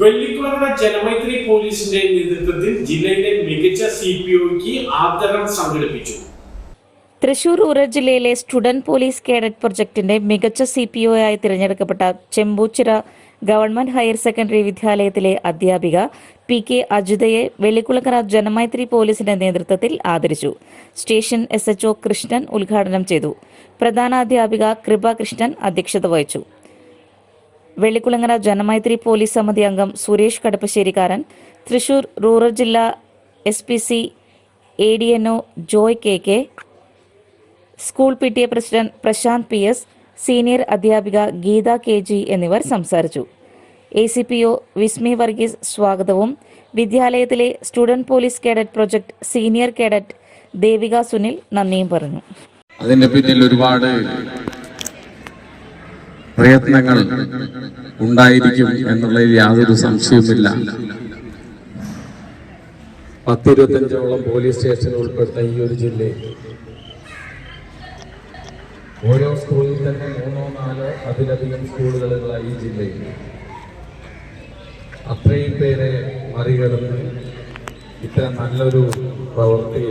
വെള്ളിക്കുളങ്ങര ജനമൈത്രി പോലീസിന്റെ നേതൃത്വത്തിൽ ജില്ലയിലെ മികച്ച സി പി ഒക്ക് ആദരം സംഘടിപ്പിച്ചു. തൃശൂർ റൂറൽ ജില്ലയിലെ സ്റ്റുഡന്റ് പോലീസ് കേഡറ്റ് പ്രൊജക്ടിന്റെ മികച്ച സി പി ഒ ആയി തിരഞ്ഞെടുക്കപ്പെട്ട ചെമ്പൂച്ചിറ ഗവൺമെന്റ് ഹയർ സെക്കൻഡറി വിദ്യാലയത്തിലെ അധ്യാപിക പി കെ അജിതയെ വെള്ളിക്കുളക്കര ജനമൈത്രി പോലീസിന്റെ നേതൃത്വത്തിൽ ആദരിച്ചു. സ്റ്റേഷൻ എസ് എച്ച്ഒ കൃഷ്ണൻ ഉദ്ഘാടനം ചെയ്തു. പ്രധാനാധ്യാപിക കൃപ കൃഷ്ണൻ അധ്യക്ഷത വഹിച്ചു. വെള്ളിക്കുളങ്ങര ജനമൈത്രി പോലീസ് സമിതി അംഗം സുരേഷ് കടപ്പശ്ശേരിക്കാരൻ. തൃശൂർ റൂറൽ ജില്ലാ S P C A D N O Joy K K. School P T A president Prashanth P S. Senior അധ്യാപിക ഗീത കെ ജി എന്നിവർ സംസാരിച്ചു. A C P O Vismi Varghese സ്വാഗതവും. വിദ്യാലയത്തിലെ student police cadet project senior cadet Devika Sunil നന്ദിയും പറഞ്ഞു. അതിന്റെ പിന്നിൽ ഒരുപാട് പ്രയത്നങ്ങൾ ഉണ്ടായിരിക്കും എന്നുള്ളതിൽ യാതൊരു സംശയവുമില്ല. പത്തിരുപത്തഞ്ചോളം പോലീസ് സ്റ്റേഷൻ ഉൾപ്പെടുന്ന ഈ ഒരു ജില്ലയിൽ ഓരോ സ്കൂളിൽ തന്നെ മൂന്നോ നാലോ അതിലധികം സ്കൂളുകളുള്ള ഈ ജില്ലയിൽ അത്രയും പേരെ മറികടന്ന് ഇത്ര നല്ലൊരു പ്രവൃത്തി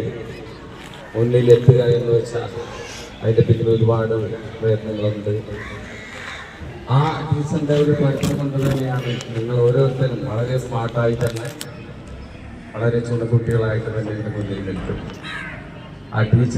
മുന്നിലെത്തുക എന്ന് വെച്ചാൽ അതിന്റെ പിന്നിൽ ഒരുപാട് പ്രയത്നങ്ങളുണ്ട്. ആ ടീച്ചറിന്റെ ഒരു പ്രയത്നം കൊണ്ട് തന്നെയാണ് നിങ്ങൾ ഓരോരുത്തരും വളരെ സ്മാർട്ടായി തന്നെ വളരെ ചുണക്കുട്ടികളായിട്ട് തന്നെ ഇതിന്റെ മുന്നിൽ നിൽക്കും. ആ ടീച്ചർ